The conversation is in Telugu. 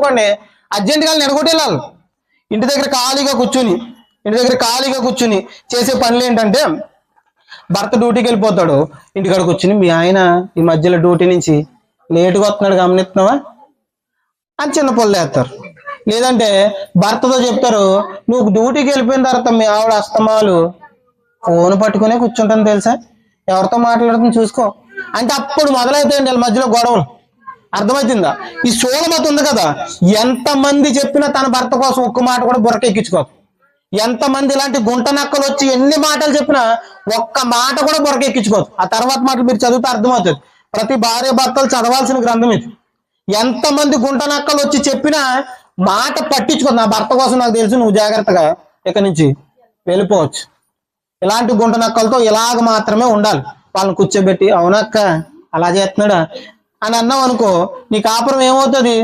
అనుకోండి అర్జెంటుగా నిడగొట్టి వెళ్ళాలి ఇంటి దగ్గర ఖాళీగా కూర్చుని ఇంటి దగ్గర ఖాళీగా కూర్చుని చేసే పనులు ఏంటంటే భర్త డ్యూటీకి వెళ్ళిపోతాడు. ఇంటికాడ కూర్చుని మీ ఆయన ఈ మధ్యలో డ్యూటీ నుంచి లేటుగా వస్తున్నాడు గమనిస్తున్నావా? అని చిన్న పనులు వేస్తారు లేదంటే భర్తతో చెప్తారు నువ్వు డ్యూటీకి వెళ్ళిపోయిన తర్వాత మీ ఆవిడ అస్తమాలు ఫోన్ పట్టుకునే కూర్చుంటాను తెలుసా? ఎవరితో మాట్లాడుతుంది చూసుకో. అంటే అప్పుడు మొదలైతే వీళ్ళ మధ్యలో గొడవలు. అర్థమవుతుందా ఈ సోలమత ఉంది కదా ఎంతమంది చెప్పినా తన భర్త కోసం ఒక్క మాట కూడా బుర్రక ఎక్కించుకోదు ఎంతమంది ఇలాంటి గుంట నక్కలు వచ్చి ఎన్ని మాటలు చెప్పినా ఒక్క మాట కూడా బుర్రక ఎక్కించుకోదు ఆ తర్వాత మాటలు మీరు చదివితే అర్థమవుతుంది. ప్రతి భార్య భర్తలు చదవాల్సిన గ్రంథం ఇది. ఎంతమంది గుంట నక్కలు వచ్చి చెప్పినా మాట పట్టించుకోదు నా భర్త కోసం నాకు తెలుసు నువ్వు జాగ్రత్తగా ఇక్కడి నుంచి వెళ్ళిపోవచ్చు. ఇలాంటి గుంట నక్కలతో ఇలాగ మాత్రమే ఉండాలి. వాళ్ళని కూర్చోబెట్టి అవునక్క అలా చేస్తున్నాడా? అని అన్నావు అనుకో నీ కాపురం ఏమవుతుంది